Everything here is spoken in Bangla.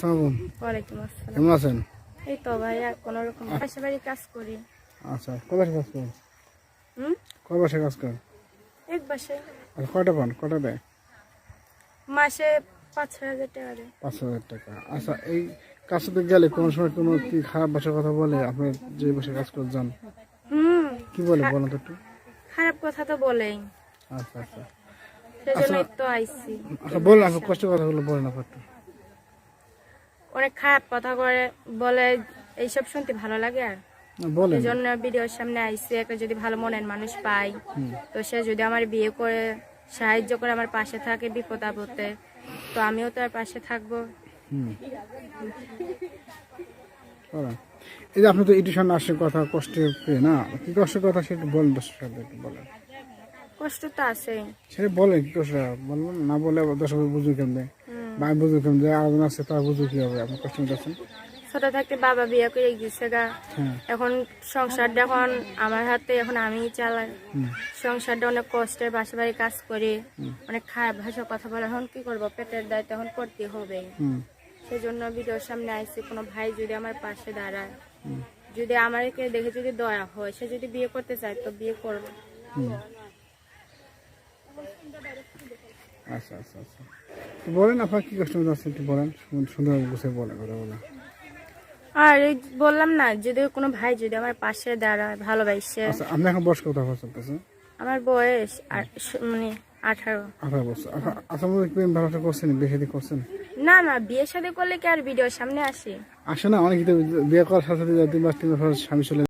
আসসালামু ওয়ালাইকুম আসসালাম। কেমন আছেন? এই তো ভাইয়া কোনো রকম বাসা বাড়ি কাজ করি। আচ্ছা কাজ করেন? হুম? কয় কাজ করেন? এক বাসায়। আর কয়টা পান? কয়টা দেয়? মাসে পাঁচ হাজার টাকা দেয়। পাঁচ হাজার টাকা। আচ্ছা এই কাজটাতে গেলে কোনো সময় কোনো কি খারাপ ভাষার কথা বলে? আপনার যে বসে কাজ করে যান। হুম। কি বলে বলেন তো একটু। খারাপ কথা তো বলেই। আচ্ছা আচ্ছা। সেজন্যই তো আইছি আচ্ছা বলেন আপনার কষ্টের কথাগুলো বলেন আপনার একটু। অনেক খারাপ কথা করে বলে এইসব শুনতে ভালো লাগে আর। এই জন্য ভিডিওর সামনে আইসি একটা যদি ভালো মনের মানুষ পাই তো সে যদি আমার বিয়ে করে সাহায্য করে আমার পাশে থাকে বিপদ আপদে তো আমিও তার পাশে থাকব। এই যে আপনি তো ইটিশন আসছে কথা কষ্টের পেয়ে না কি কষ্টের কথা সেটা বলেন দর্শক একটু বলেন। কষ্ট তো আছেই। সেটা বলেন কি কষ্ট বলবেন না বলে দর্শক বুঝুক কেমনে? আমি বুঝুক কেমন যে আলোচনা আছে তারা বুঝুক কি হবে আপনি কষ্ট যাচ্ছেন ছোট থাকতে বাবা বিয়ে করে গেছে গা। হ্যাঁ। এখন সংসারটা এখন আমার হাতে এখন আমিই চালাই। সংসারটা অনেক কষ্টের বাসা বাড়ি কাজ করে অনেক খারাপ ভাষা কথা বলে। এখন কি করব? পেটের দায়িত্ব এখন করতে হবে। হুম। সেই জন্য ভিডিওর সামনে আইসি কোনো ভাই যদি আমার পাশে দাঁড়ায়। যদি আমাকে দেখে যদি দয়া হয় সে যদি বিয়ে করতে চায় তো বিয়ে করব। আচ্ছা আচ্ছা আচ্ছা। তো বলেন আপনার কি কষ্ট যাচ্ছে একটু বলেন সুন্দর- গুছিয়ে বলেন কথা বলেন আর এই বললাম না যদি কোনো ভাই যদি আমার পাশে দাঁড়ায় ভালোবাসে। আচ্ছা আপনি এখন বয়স কত বছর চলতেছে? আমার বয়স আর- মানে আঠারো। আঠারো বছর। আচ্ছা প্রেম ভালোবাসা করছেন বেশি দিন করছেন? না না বিয়ের সাথে করলে কি আর ভিডিওর সামনে আসি? আসে না অনেকে বিয়ে করার সাথে সাথে দুই মাস তিন মাস স্বামী চলে